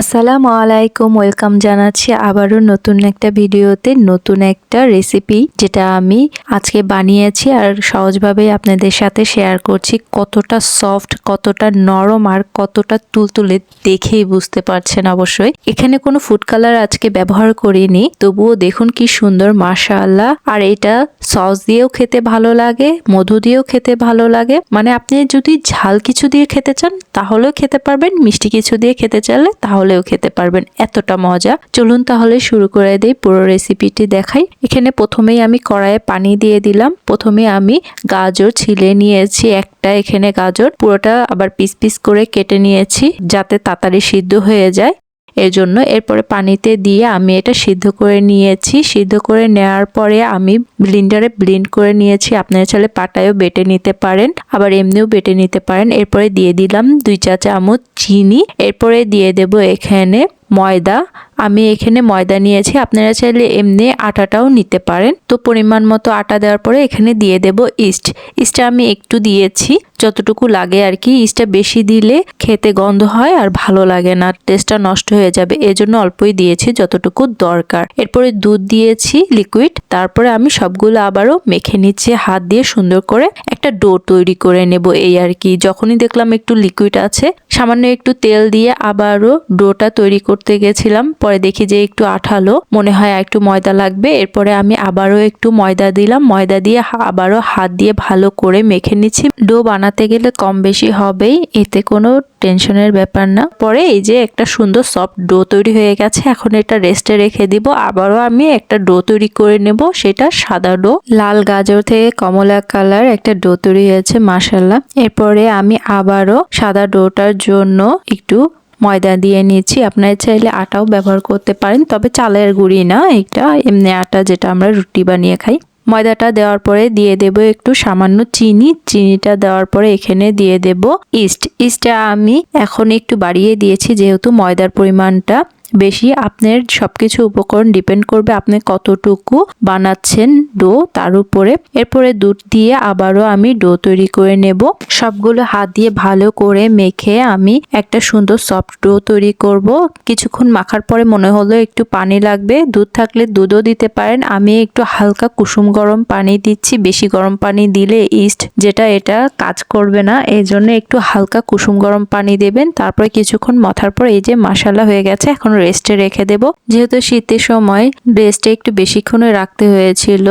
আসসালামু আলাইকুম, ওয়েলকাম জানাচ্ছি আবারও নতুন একটা ভিডিওতে, নতুন একটা রেসিপি যেটা আমি আজকে বানিয়েছি আর সহজভাবে আপনাদের সাথে শেয়ার করছি। কতটা সফট, কতটা নরম আর কতটা তুলতুলে দেখেই বুঝতে পারছেন অবশ্যই। এখানে কোনো ফুড কালার আজকে ব্যবহার করিনি, তবুও দেখুন কি সুন্দর, মাশাআল্লাহ। আর এটা সস দিয়েও খেতে ভালো লাগে, মধু দিয়েও খেতে ভালো লাগে। মানে আপনি যদি ঝাল কিছু দিয়ে খেতে চান, তাহলেও খেতে পারবেন, মিষ্টি কিছু দিয়ে খেতে চাইলে তাহলেও খেতে পারবেন। এতটা মজা। চলুন তাহলে শুরু করে দিই পুরো রেসিপিটি দেখাই। এখানে প্রথমেই আমি কড়াইয়ে পানি দিয়ে দিলাম। প্রথমে আমি গাজর ছিলে নিয়েছি, একটা এখানে গাজর। পুরোটা আবার পিস পিস করে কেটে নিয়েছি, যাতে তাড়াতাড়ি সিদ্ধ হয়ে যায়। এর জন্য এরপরে পানিতে দিয়ে আমি এটা সিদ্ধ করে নিয়েছি। সিদ্ধ করে নেওয়ার পরে আমি ব্লিন্ডারে ব্লিন্ড করে নিয়েছি। আপনারা চাইলে পাটায়ও বেটে নিতে পারেন, আবার এমনিও বেটে নিতে পারেন। এরপরে দিয়ে দিলাম দুই চা চামচ চিনি। এরপরে দিয়ে দেব এখানে ময়দা আমি এখানে ময়দা নিয়েছি। আপনারা চাইলে এমনি আটাটাও নিতে পারেন। তো পরিমাণ মতো আটা দেওয়ার পরে এখানে দিয়ে দেব ইস্ট। ইস্টটা আমি একটু দিয়েছি। যতটুকু লাগে আর কি, ইস্টটা বেশি দিলে খেতে গন্ধ হয় আর ভালো লাগে না টেস্টটা নষ্ট হয়ে যাবে। এজন্য অল্পই দিয়েছি যতটুকু দরকার। এরপরে দুধ দিয়েছি লিকুইড তারপরে আমি সবগুলো আবারও মেখে নিচ্ছি, হাত দিয়ে সুন্দর করে একটা ডো তৈরি করে নেব এই আর কি। যখনই দেখলাম একটু লিকুইড আছে, সামান্য একটু তেল দিয়ে আবারও ডোটা তৈরি করতে গেছিলাম। পরে দেখি যে একটু আঠালো, মনে হয় একটু ময়দা লাগবে। এরপরে আমি আবারও একটু ময়দা দিলাম। ময়দা দিয়ে আবারও হাত দিয়ে ভালো করে মেখে নিচ্ছি। ডো বানাতে গেলে কম বেশি হবেই, এতে কোনো টেনশনের ব্যাপার না। পরে এই যে একটা সুন্দর সফট ডো তৈরি হয়ে গেছে, এখন এটা রেস্টে রেখে দিব। আবারও আমি একটা ডো তৈরি করে নেব, সেটা সাদা ডো। লাল গাজর থেকে কমলা কালার একটা ডো তৈরি হয়েছে মাসাল্লাহ এরপরে আমি আবারও সাদা ডোটার জন্য একটু ময়দা দিয়ে নিয়েছি। আপনারা চাইলে আটাও ব্যবহার করতে পারেন, তবে চালের গুঁড়ি না এটা। এমনি আটা যেটা আমরা রুটি বানিয়ে খাই। ময়দাটা দেওয়ার পরে দিয়ে দেব একটু সামান্য চিনি। চিনিটা দেওয়ার পরে এখানে দিয়ে দেব ইস্ট। ইস্টটা আমি এখন একটু বাড়িয়ে দিয়েছি, যেহেতু ময়দার পরিমাণটা বেশি আপনার সব কিছু উপকরণ ডিপেন্ড করবে আপনি কতটুকু বানাচ্ছেন ডো তার উপরে। এরপরে দুধ দিয়ে আবারও আমি ডো তৈরি করে নেব। সবগুলো হাত দিয়ে ভালো করে মেখে আমি একটা সুন্দর সফট ডো তৈরি করব। কিছুক্ষণ মাখার পরে মনে হলো একটু পানি লাগবে। দুধ থাকলে দুধও দিতে পারেন। আমি একটু হালকা কুসুম গরম পানি দিচ্ছি। বেশি গরম পানি দিলে ইস্ট যেটা, এটা কাজ করবে না। এই জন্য একটু হালকা কুসুম গরম পানি দেবেন। তারপরে কিছুক্ষণ মথার পর এই যে মশালা হয়ে গেছে এখন রেস্টে রেখে দেব। যেহেতু শীতের সময় রেস্টে একটু বেশিক্ষণে রাখতে হয়েছিল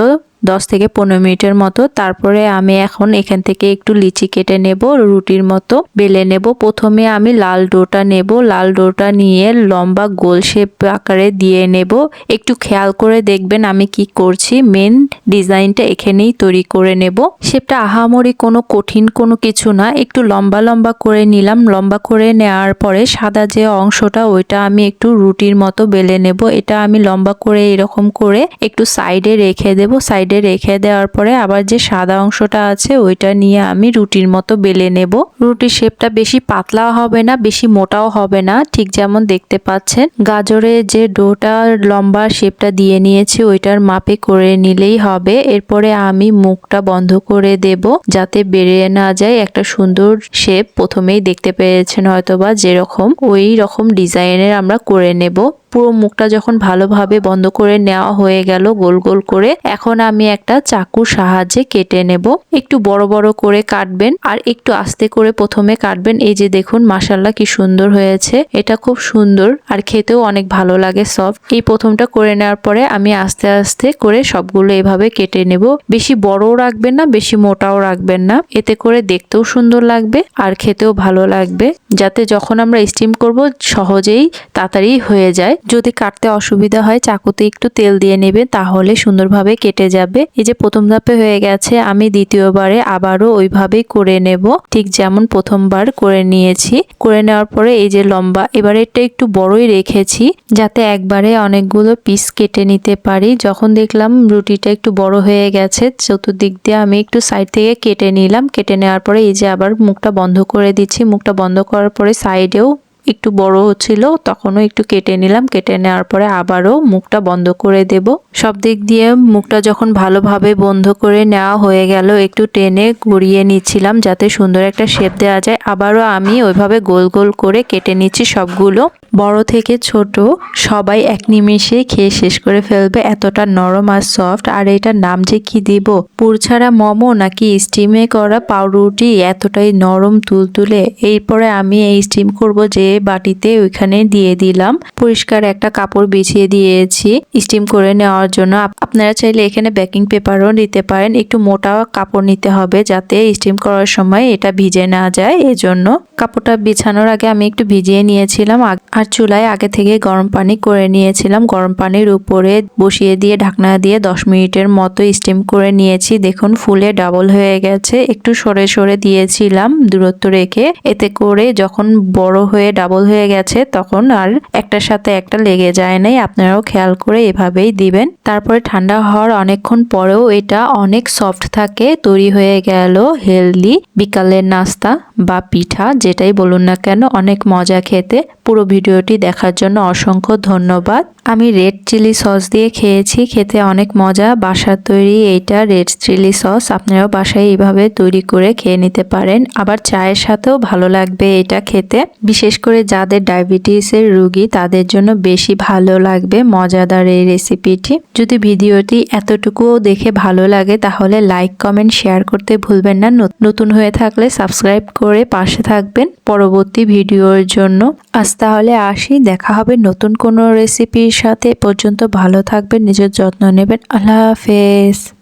দশ থেকে পনেরো মিনিটের মতো। তারপরে আমি এখন এখান থেকে একটু লিচি কেটে নেব, রুটির মতো বেলে নেব। প্রথমে আমি লাল ডোটা নেব। লাল ডোটা নিয়ে লম্বা গোল শেপ আকারে দিয়ে নেব। একটু খেয়াল করে দেখবেন আমি কি করছি। মেন ডিজাইনটা এখানেই তৈরি করে নেব। শেপটা আহামরি কোনো কঠিন কোনো কিছু না। একটু লম্বা লম্বা করে নিলাম। লম্বা করে নেওয়ার পরে সাদা যে অংশটা, ওইটা আমি একটু রুটির মতো বেলে নেব। এটা আমি লম্বা করে এরকম করে একটু সাইডে রেখে দেব। সাইডে সাইডে রেখে দেওয়ার পরে আবার যে সাদা অংশটা আছে ওইটা নিয়ে আমি রুটির মতো বেলে নেব। রুটির শেপটা বেশি পাতলাও হবে না, বেশি মোটাও হবে না। ঠিক যেমন দেখতে পাচ্ছেন, গাজরে যে ডোটা লম্বা শেপটা দিয়ে নিয়েছি ওইটার মাপে করে নিলেই হবে। এরপরে আমি মুখটা বন্ধ করে দেব যাতে বেড়ে না যায় একটা সুন্দর শেপ। প্রথমেই দেখতে পেয়েছেন হয়তোবা যেরকম, ওই রকম ডিজাইনের আমরা করে নেব। পুরো মুখটা যখন ভালোভাবে বন্ধ করে নেওয়া হয়ে গেল, গোল গোল করে, এখন আমি একটা চাকুর সাহায্যে কেটে নেব। একটু বড় বড় করে কাটবেন আর একটু আস্তে করে প্রথমে কাটবেন। এই যে দেখুন মাসাল্লাহ কি সুন্দর হয়েছে। এটা খুব সুন্দর আর খেতেও অনেক ভালো লাগে সফট। এই প্রথমটা করে নেওয়ার পরে আমি আস্তে আস্তে করে সবগুলো এভাবে কেটে নেব। বেশি বড়ও রাখবেন না, বেশি মোটাও রাখবেন না। এতে করে দেখতেও সুন্দর লাগবে আর খেতেও ভালো লাগবে। যাতে যখন আমরা স্টিম করব, সহজেই তাড়াতাড়ি হয়ে যায়। যদি কাটতে অসুবিধা হয়, চাকুতে একটু তেল দিয়ে নেবে, তাহলে সুন্দরভাবে কেটে যাবে। এই যে প্রথম ধাপে হয়ে গেছে, আমি দ্বিতীয়বারে আবারও ওইভাবেই করে নেব। ঠিক যেমন প্রথমবার করে নিয়েছি। করে নেওয়ার পরে এই যে লম্বা, এবারে এটা একটু বড়ই রেখেছি, যাতে একবারে অনেকগুলো পিস কেটে নিতে পারি। যখন দেখলাম রুটিটা একটু বড় হয়ে গেছে, চতুর্দিক দিয়ে আমি একটু সাইড থেকে কেটে নিলাম। কেটে নেওয়ার পরে এই যে আবার মুখটা বন্ধ করে দিচ্ছি। মুখটা বন্ধ করার পরে সাইডেও একটু বড় হচ্ছিল তখনও একটু কেটে নিলাম। কেটে নেওয়ার পরে আবারও মুখটা বন্ধ করে দেব। সব দিক দিয়ে মুখটা যখন ভালোভাবে বন্ধ করে নেওয়া হয়ে গেল, একটু টেনে ঘুরিয়ে নিচ্ছিলাম যাতে সুন্দর একটা শেপ দেওয়া যায়। আবারও আমি ওইভাবে গোল গোল করে কেটে নিচ্ছি সবগুলো। বড় থেকে ছোট, সবাই এক নিমেষে খেয়ে শেষ করে ফেলবে। এতটা নরম আর সফট আর এটার নাম যে কি দিব? পুর ছাড়া মোমো নাকি স্টিমে করা পাউরুটি? এতটাই নরম তুলতুলে। এরপরে আমি এই স্টিম করব যে বাটিতে ওইখানে দিয়ে দিলাম। পরিষ্কার একটা কাপড় বিছিয়ে দিয়েছি স্টিম করে নেওয়ার জন্য। আপ- আপনারা চাইলে এখানে বেকিং পেপারও নিতে পারেন। একটু মোটা কাপড় নিতে হবে যাতে স্টিম করার সময় এটা ভিজে না যায়। এজন্য কাপড়টা বিছানোর আগে আমি একটু ভিজিয়ে নিয়েছিলাম। আর চুলায় আগে থেকে গরম পানি করে নিয়েছিলাম। গরম পানির উপরে বসিয়ে দিয়ে ঢাকনা দিয়ে দশ মিনিটের মতো স্টিম করে নিয়েছি। দেখুন, ফুলে ডাবল হয়ে গেছে। একটু সরে সরে দিয়েছিলাম দূরত্ব রেখে। এতে করে যখন বড় হয়ে ডাবল হয়ে গেছে, তখন আর একটার সাথে একটা লেগে যায় নাই। আপনারাও খেয়াল করে এভাবেই দিবেন। তারপরে ঠান্ডা হওয়ার অনেকক্ষণ পরেও এটা অনেক সফট থাকে, তৈরি হয়ে গেল হেলদি বিকালের নাস্তা বা পিঠা, যেটাই বলুন না কেন, অনেক মজা খেতে। পুরো ভিডিওটি দেখার জন্য অসংখ্য ধন্যবাদ। আমি রেড চিলি সস দিয়ে খেয়েছি, খেতে অনেক মজা। বাসার তৈরি এইটা রেড চিলি সস, আপনারাও বাসায় এইভাবে তৈরি করে খেয়ে নিতে পারেন। আবার চায়ের সাথেও ভালো লাগবে এটা খেতে। বিশেষ করে যাদের ডায়াবেটিসের রুগী, তাদের জন্য বেশি ভালো লাগবে মজাদার এই রেসিপিটি। যদি ভিডিওটি এতটুকুও দেখে ভালো লাগে, তাহলে লাইক, কমেন্ট, শেয়ার করতে ভুলবেন না। নত- নতুন হয়ে থাকলে সাবস্ক্রাইব করে পাশে থাকবেন। পরবর্তী ভিডিওর জন্য। আজ তাহলে আসি, দেখা হবে নতুন কোনো রেসিপির সাথে। পর্যন্ত ভালো থাকবেন, নিজের যত্ন নেবেন। আল্লাহ হাফেজ।